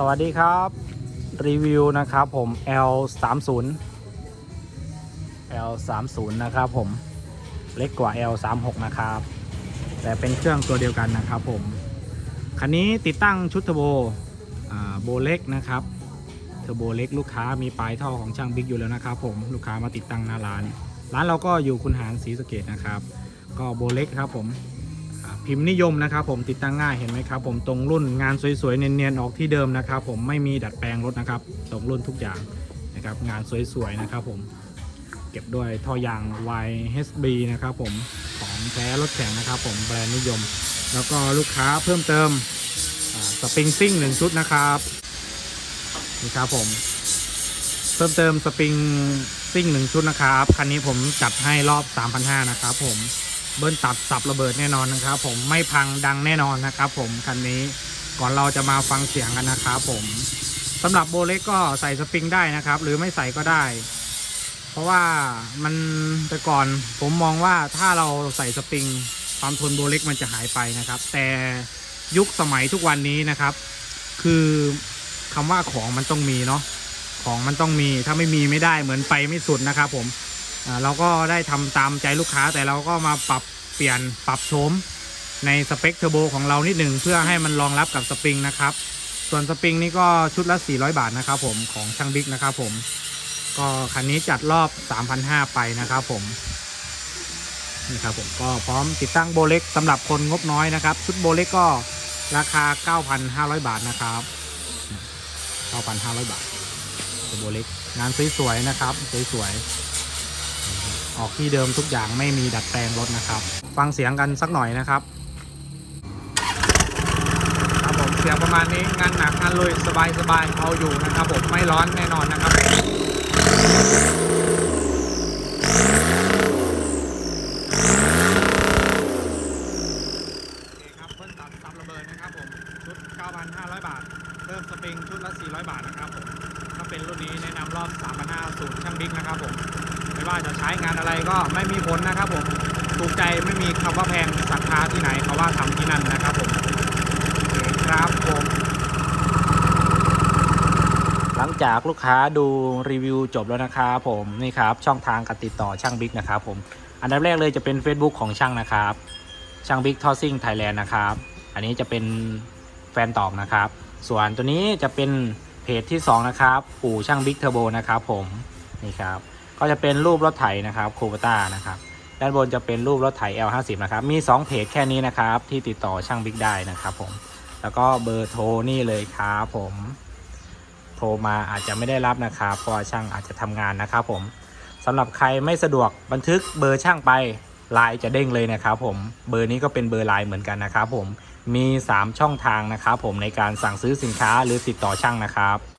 สวัสดีครับ รีวิวนะครับผม L 3 0 L 3 0นะครับผม เล็กกว่า L 3 6นะครับ แต่เป็นเครื่องตัวเดียวกันนะครับผม คันนี้ติดตั้งชุดเทอร์โบอ่าโบเล็กนะครับ เทอร์โบเล็กลูกค้ามีปลายท่อของช่างบิ๊กอยู่แล้วนะครับผม ลูกค้ามาติดตั้งหน้าร้าน ร้านเราก็อยู่คุณหารศรีสะเกดนะครับ ก็โบเล็กครับผม พิมพ์นิยมนะครับผมติดตั้งง่ายเห็นไหมครับผมตรงรุ่นงานสวยๆเนียนๆออกที่เดิมนะครับ ผมไม่มีดัดแปลงรถนะครับ ตรงรุ่นทุกอย่างนะครับงานสวยๆนะครับ ผมเก็บด้วยท่อยาง YHB นะครับผมของแท้รถแข่งนะครับ ผมแบรนด์นิยม แล้วก็ลูกค้าเพิ่มเติมสปริงซิ่งหนึ่งชุดนะครับนี่ครับผมเพิ่มเติมสปริงซิ่งหนึ่งชุดนะครับคันนี้ผมจัดให้รอบ 3,500นะครับผม เบิ้ลตัดสับระเบิดแน่นอนนะครับ ผมไม่พังดังแน่นอนนะครับ ผมคันนี้ก่อนเราจะมาฟังเสียงกันนะครับผมสำหรับโบเล็กก็ใส่สปริงได้นะครับ หรือไม่ใส่ก็ได้ เพราะว่ามันแต่ก่อนผมมองว่าถ้าเราใส่สปริงความทนโบเล็กมันจะหายไปนะครับ แต่ยุคสมัยทุกวันนี้นะครับ คือคำว่าของมันต้องมีเนาะของมันต้องมีถ้าไม่มีไม่ได้เหมือนไปไม่สุดนะครับ ผมอ่าเราก็ได้ทำตามใจลูกค้าแต่เราก็มาปรับ เปลี่ยนปรับโฉมในสเปคเทอร์โบของเรานิดหนึ่งเพื่อให้มันรองรับกับสปริงนะครับ ส่วนสปริงนี่ก็ชุดละ 400 บาทนะครับผมของช่างบิ๊กนะครับผม ก็คันนี้จัดรอบ 3,500 ไปนะครับผมนี่ครับผมก็พร้อมติดตั้งโบเล็กสำหรับคนงบน้อยนะครับ ชุดโบเล็กก็ราคา 9,500 บาทนะครับ 9,500 บาทตัวโบเล็กงานสวยๆนะครับสวยๆ ออกที่เดิมทุกอย่างไม่มีดัดแปลงรถนะครับ ฟังเสียงกันสักหน่อยนะครับ ครับผมเสียงประมาณนี้งานหนักงานลุยสบายสบายๆเอาอยู่นะครับผมไม่ร้อนแน่นอนนะครับโอเคครับเพิ่นตัดซับระเบิดนะครับผมชุด9,500 บาทเพิ่มสปริงชุดละ 400 บาทนะครับผม ถ้าเป็นรุ่นนี้แนะนำรอบ 3,500สูตรช่างบิ๊กนะครับผม ว่าจะใช้งานอะไรก็ไม่มีผลนะครับผมถูกใจไม่มีคำว่าแพงศรัทธาที่ไหนเขาว่าทำที่นั่นนะครับผมครับผมหลังจากลูกค้าดูรีวิวจบแล้วนะครับผมนี่ครับช่องทางการติดต่อช่างบิ๊กนะครับผมอันดับแรกเลยจะเป็น Facebook ของช่างนะครับ ช่างบิ๊กทอซิ่งไทยแลนด์นะครับ อันนี้จะเป็นแฟนตอบนะครับ ส่วนตัวนี้จะเป็นเพจที่ 2 นะครับอู่ช่างบิ๊กเทอร์โบนะครับผมนี่ครับ ก็จะเป็นรูปรถไถนะครับโค b ต้านะครับด้านบนจะเป็นรูปรถไถ L50 นะครับ มี 2 เพจแค่นี้นะครับ ที่ติดต่อช่างบิ๊กได้นะครับผม แล้วก็เบอร์โทรนี่เลยครับผม โทรมาอาจจะไม่ได้รับนะครับ เพราะช่างอาจจะทำงานนะครับผมสำหรับใครไม่สะดวกบันทึกเบอร์ช่างไปไลน์จะเด้งเลยนะครับผม เบอร์นี้ก็เป็นเบอร์ไลน์เหมือนกันนะครับผม มี 3 ช่องทางนะครับผมในการสั่งซื้อสินค้าหรือติดต่อช่างนะครับ